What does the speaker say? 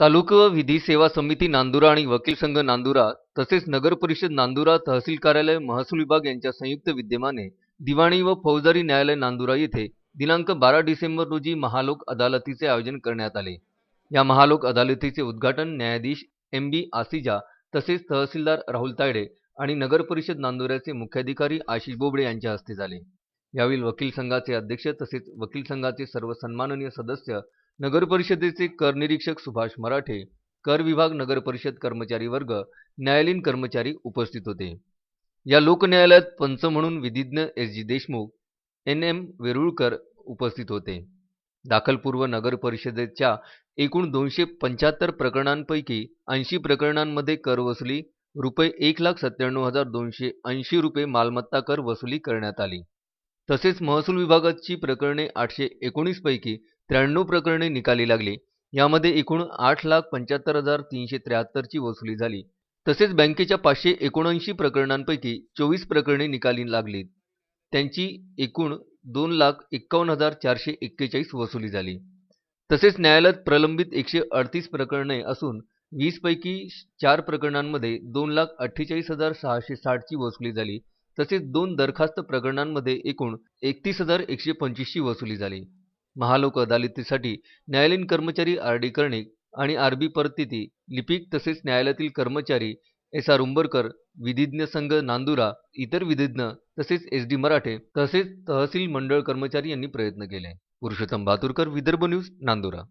तालुका विधी सेवा समिती नांदुरा आणि वकील संघ नांदुरा तसेच नगर परिषद नांदुरा तहसील कार्यालय महसूल विभाग यांच्या संयुक्त विद्यमाने दिवाणी व फौजदारी न्यायालय नांदुरा येथे दिनांक बारा डिसेंबर रोजी महालोक अदालतीचे आयोजन करण्यात आले. या महालोक अदालतीचे उद्घाटन न्यायाधीश एम बी आसिजा तसेच तहसीलदार राहुल तायडे आणि नगर परिषद नांदुऱ्याचे मुख्याधिकारी आशिष बोबडे यांच्या हस्ते झाले. यावेळी वकील संघाचे अध्यक्ष तसेच वकील संघाचे सर्व सन्माननीय सदस्य नगरपरिषदेचे करनिरीक्षक कर निरीक्षक सुभाष मराठे कर विभाग नगर परिषद कर्मचारी वर्ग न्यायालयीन कर्मचारी उपस्थित होते. या लोक न्यायालयात पंच म्हणून विधिज्ञ S G Deshmukh N M Verulkar उपस्थित होते. दाखलपूर्व नगर परिषदेच्या एकूण दोनशे पंच्याहत्तर प्रकरणांपैकी ऐंशी प्रकरणांमध्ये कर वसुली रुपये एक लाख सत्त्याण्णव हजार दोनशे ऐंशी रुपये मालमत्ता कर वसुली करण्यात आली. तसेच महसूल विभागाची प्रकरणे आठशे एकोणीस पैकी त्र्याण्णव प्रकरणे निकाली लागली. यामध्ये एकूण आठ लाख पंच्याहत्तर हजार तीनशे त्र्याहत्तरची वसुली झाली. तसेच बँकेच्या पाचशे एकोणऐंशी प्रकरणांपैकी चोवीस प्रकरणे निकाली लागलीत. त्यांची एकूण दोन लाख एक्कावन्न हजार चारशे एक्केचाळीस वसुली झाली. तसेच न्यायालयात प्रलंबित एकशे अडतीस प्रकरणे असून वीसपैकी चार प्रकरणांमध्ये दोन लाख अठ्ठेचाळीस हजार सहाशे साठची वसुली झाली. तसेच दोन दरखास्त प्रकरणांमध्ये एकूण एकतीस हजार एकशे पंचवीसची वसुली झाली. महालोक अदालतीसाठी न्यायालयीन कर्मचारी आर डी कर्णिक आणि आर बी परतिती लिपिक तसेच न्यायालयातील कर्मचारी एस आर उंबरकर विधिज्ञ संघ नांदुरा इतर विधिज्ञ तसेच एस डी मराठे तसेच तहसील मंडळ कर्मचारी यांनी प्रयत्न केले. पुरुषोत्तम बातुरकर विदर्भ न्यूज नांदुरा.